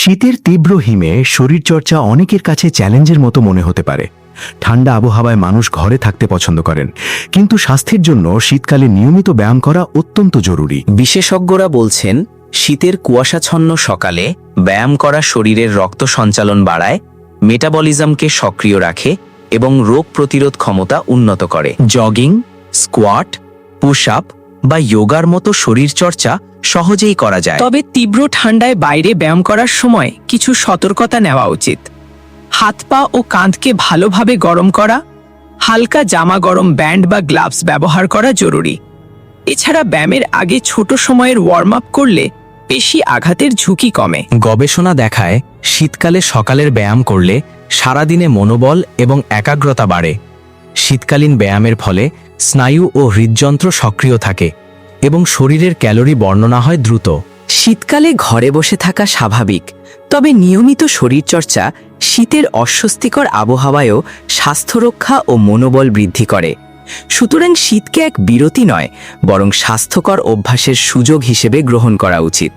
শীতের তীব্র হিমে শরীরচর্চা অনেকের কাছে চ্যালেঞ্জের মতো মনে হতে পারে। ঠান্ডা আবহাওয়ায় মানুষ ঘরে থাকতে পছন্দ করেন, কিন্তু স্বাস্থ্যের জন্য শীতকালে নিয়মিত ব্যায়াম করা অত্যন্ত জরুরি। বিশেষজ্ঞরা বলছেন, শীতের কুয়াশাচ্ছন্ন সকালে ব্যায়াম করা শরীরের রক্ত সঞ্চালন বাড়ায়, মেটাবলিজমকে সক্রিয় রাখে এবং রোগ প্রতিরোধ ক্ষমতা উন্নত করে। জগিং, স্কোয়াট, পুশ আপ বা যোগার মতো শরীরচর্চা সহজেই করা যায়। তবে তীব্র ঠান্ডায় বাইরে ব্যায়াম করার সময় কিছু সতর্কতা নেওয়া উচিত। হাত পা ও কাঁধকে ভালোভাবে গরম করা হালকা জামা গরম ব্যান্ড বা গ্লাভস ব্যবহার করা জরুরি। এছাড়া ব্যায়ামের আগে ছোট সময়ের ওয়ার্ম আপ করলে পেশি আঘাতের ঝুঁকি কমে। গবেষণা দেখায় শীতকালে সকালের ব্যায়াম করলে সারাদিনে মনোবল এবং একাগ্রতা বাড়ে। শীতকালীন ব্যায়ামের ফলে স্নায়ু ও হৃদযন্ত্র সক্রিয় থাকে। এবং শরীরের ক্যালোরি বর্ণনা হয় দ্রুত। শীতকালে ঘরে বসে থাকা স্বাভাবিক, তবে নিয়মিত শরীরচর্চা শীতের অস্বস্তিকর আবহাওয়ায়ও স্বাস্থ্য রক্ষা ও মনোবল বৃদ্ধি করে। সুতরাং শীতকে এক বিরতি নয়, বরং স্বাস্থ্যকর অভ্যাসের সুযোগ হিসেবে গ্রহণ করা উচিত।